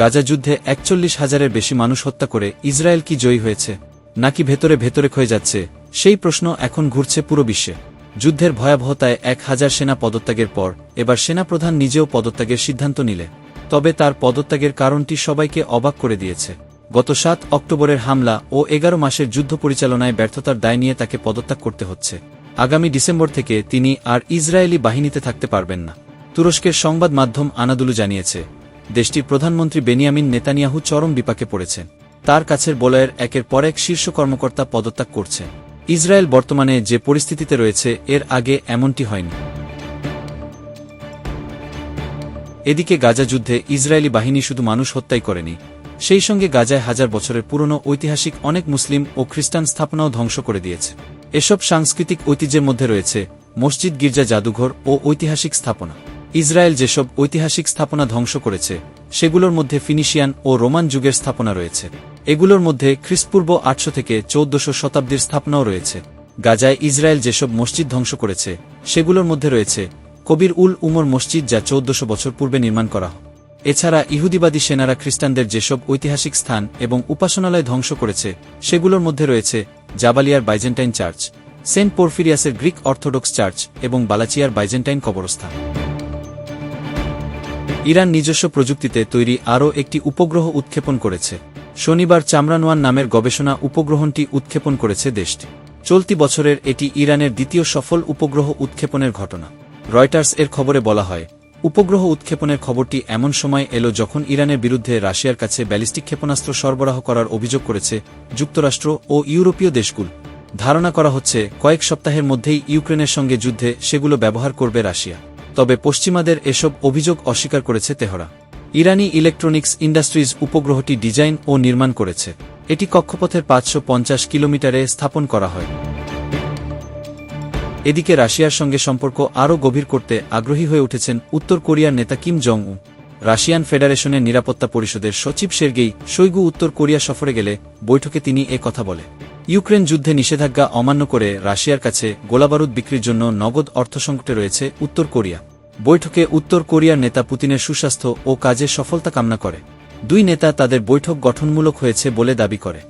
গাজা যুদ্ধে একচল্লিশ হাজারের বেশি মানুষ হত্যা করে ইসরায়েল কি জয়ী হয়েছে, নাকি ভেতরে ভেতরে ক্ষয়ে যাচ্ছে, সেই প্রশ্ন এখন ঘুরছে পুরো বিশ্বে। যুদ্ধের ভয়াবহতায় এক হাজার সেনা পদত্যাগের পর, এবার সেনাপ্রধান নিজেও পদত্যাগের সিদ্ধান্ত নিলে। তবে তার পদত্যাগের কারণটি সবাইকে অবাক করে দিয়েছে। গত সাত অক্টোবরের হামলা ও এগারো মাসের যুদ্ধ পরিচালনায় ব্যর্থতার দায় নিয়ে তাকে পদত্যাগ করতে হচ্ছে। আগামী ডিসেম্বর থেকে তিনি আর ইসরায়েলি বাহিনীতে থাকতে পারবেন না। তুরস্কের সংবাদ মাধ্যম আনাদুলু জানিয়েছে দেশটির প্রধানমন্ত্রী বেনিয়ামিন নেতানিয়াহু চরম বিপাকে পড়েছেন। তার কাছের বলয়ের একের পর এক শীর্ষ কর্মকর্তা পদত্যাগ করছে। ইসরায়েল বর্তমানে যে পরিস্থিতিতে রয়েছে, এর আগে এমনটি হয়নি। এদিকে গাজা যুদ্ধে ইসরায়েলি বাহিনী শুধু মানুষ হত্যাই করেনি। সেই সঙ্গে গাজায় হাজার বছরের পুরনো ঐতিহাসিক অনেক মুসলিম ও খ্রিস্টান স্থাপনাও ধ্বংস করে দিয়েছে। এসব সাংস্কৃতিক ঐতিহ্যের মধ্যে রয়েছে মসজিদ গির্জা জাদুঘর ও ঐতিহাসিক স্থাপনা। ইসরায়েল যেসব ঐতিহাসিক স্থাপনা ধ্বংস করেছে, সেগুলোর মধ্যে ফিনিশিয়ান ও রোমান যুগের স্থাপনা রয়েছে। এগুলোর মধ্যে খ্রিস্টপূর্ব আটশো থেকে চৌদ্দশো শতাব্দীর স্থাপনাও রয়েছে। গাজায় ইসরায়েল যেসব মসজিদ ধ্বংস করেছে, সেগুলোর মধ্যে রয়েছে কবির উল উমর মসজিদ যা চৌদ্দশো বছর পূর্বে নির্মাণ করা হয়। এছাড়া ইহুদিবাদী সেনারা খ্রিস্টানদের যেসব ঐতিহাসিক স্থান এবং উপাসনালয় ধ্বংস করেছে, সেগুলোর মধ্যে রয়েছে জাবালিয়ার বাইজেন্টাইন চার্চ, সেন্ট পোরফিরিয়াসের গ্রিক অর্থোডক্স চার্চ এবং বালাচিয়ার বাইজেন্টাইন কবরস্থান। ইরান নিজস্ব প্রযুক্তিতে তৈরি আরও একটি উপগ্রহ উৎক্ষেপণ করেছে। শনিবার চামরানোয়ান নামের গবেষণা উপগ্রহণটি উৎক্ষেপণ করেছে দেশটি। চলতি বছরের এটি ইরানের দ্বিতীয় সফল উপগ্রহ উৎক্ষেপণের ঘটনা। রয়টার্স এর খবরে বলা হয়, উপগ্রহ উৎক্ষেপণের খবরটি এমন সময় এলো যখন ইরানের বিরুদ্ধে রাশিয়ার কাছে ব্যালিস্টিক ক্ষেপণাস্ত্র সরবরাহ করার অভিযোগ করেছে যুক্তরাষ্ট্র ও ইউরোপীয় দেশগুলো। ধারণা করা হচ্ছে, কয়েক সপ্তাহের মধ্যেই ইউক্রেনের সঙ্গে যুদ্ধে সেগুলো ব্যবহার করবে রাশিয়া। তবে পশ্চিমাদের এসব অভিযোগ অস্বীকার করেছে তেহরা। ইরানি ইলেকট্রনিক্স ইন্ডাস্ট্রিজ উপগ্রহটি ডিজাইন ও নির্মাণ করেছে। এটি কক্ষপথের পাঁচশো পঞ্চাশ কিলোমিটারে স্থাপন করা হয়। এদিকে রাশিয়ার সঙ্গে সম্পর্ক আরও গভীর করতে আগ্রহী হয়ে উঠেছেন উত্তর কোরিয়ার নেতা কিম জং উ রাশিয়ান ফেডারেশনের নিরাপত্তা পরিষদের সচিব সের্গেই শৈগু উত্তর কোরিয়া সফরে গেলে বৈঠকে তিনি এ কথা বলে। ইউক্রেন যুদ্ধে নিষেধাজ্ঞা অমান্য করে রাশিয়ার কাছে গোলাবারুদ বিক্রির জন্য নগদ অর্থসংকটে রয়েছে উত্তর কোরিয়া। বৈঠকে উত্তর কোরিয়ার নেতা পুতিনের সুস্বাস্থ্য ও কাজে সফলতা কামনা করে। দুই নেতা তাদের বৈঠক গঠনমূলক হয়েছে বলে দাবি করে।